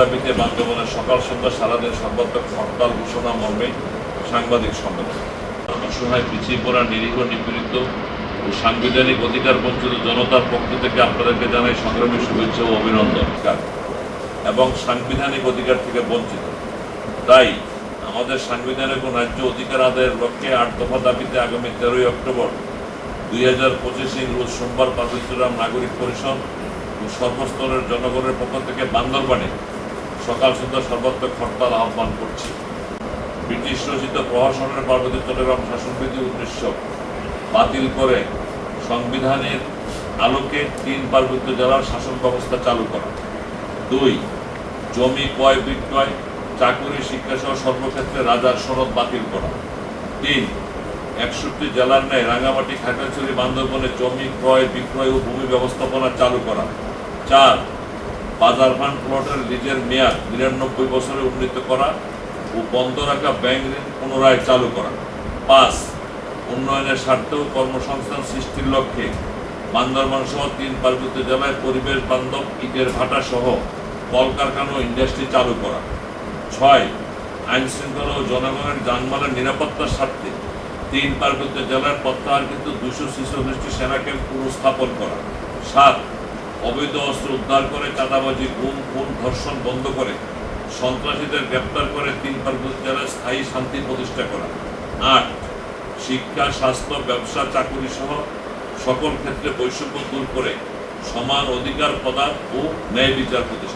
দাবিতে বান্দরবনের সকাল সন্ধ্যা সারাদিন সর্বাত্মক হরতাল ঘোষণা, মর্মে সাংবাদিক সম্মেলন। অসহায়, পিছিয়ে পড়া, নিরীহ, নিপীড়িত ও সাংবিধানিক অধিকার বঞ্চিত জনতার পক্ষ থেকে আপনাদেরকে জানাই সংগ্রামী শুভেচ্ছা ও অভিনন্দন। এবং সাংবিধানিক অধিকার থেকে বঞ্চিত। তাই আমাদের সাংবিধানিক ও ন্যায্য অধিকার আদায়ের লক্ষ্যে আট দফা দাবিতে আগামী তেরোই অক্টোবর দুই হাজার পঁচিশে রোজ সোমবার পার্বতীরাম নাগরিক পরিষদ ও সর্বস্তরের জনগণের পক্ষ থেকে বান্দরবানে সকাল সন্ধ্যা সর্বাত্মক হরতাল আহ্বান করছি। ব্রিটিশ রচিত প্রহসনের পার্বতী চট্টগ্রাম শাসনবিধি উদ্দেশ্য বাতিল করে সংবিধানের আলোকে তিন পার্বত্য জেলার শাসন ব্যবস্থা চালু করা। দুই, জমি ক্রয় বিক্রয়, চাকুরি শিক্ষাসহ সর্বক্ষেত্রে রাজার সনদ বাতিল করা। তিন, একষট্টি জেলার ন্যায় রাঙ্গামাটি খাগড়াছড়ি, বান্দরবনে জমি ক্রয় বিক্রয় ও ভূমি ব্যবস্থাপনা চালু করা। চার বাজার ফান্ড প্লটের লিজের মেয়াদ নিরানব্বই বছরে উন্নীত করা ও বন্ধ রাখা ব্যাংক ঋণ পুনরায় চালু করা। পাঁচ, উন্নয়নের স্বার্থে ও কর্মসংস্থান সৃষ্টির লক্ষ্যে বান্দরবান সহ তিন পার্বত্য জেলায় পরিবেশ বান্ধব, ইটের ভাটা সহ কলকারখানা ও ইন্ডাস্ট্রি চালু করা। ছয় আইন শৃঙ্খলা ও জনগণের যানবাহনের নিরাপত্তার স্বার্থে তিন পার্বত্য জেলার প্রত্যাহার কিন্তু দুশো ছেচল্লিশটি সেনা ক্যাম্প পুনঃস্থাপন করা। সাত অবৈধ অস্ত্র উদ্ধার করে, চাঁদাবাজি, গুম, খুন, ধর্ষণ বন্ধ করে, সন্ত্রাসীদের গ্রেপ্তার করে তিন পার্বত্য জেলায় স্থায়ী শান্তি প্রতিষ্ঠা করা। আট, শিক্ষা, স্বাস্থ্য, ব্যবসা, চাকুরি সহ সকল ক্ষেত্রে বৈষম্য দূর করে সমান অধিকার প্রদান ও ন্যায় বিচার প্রতিষ্ঠা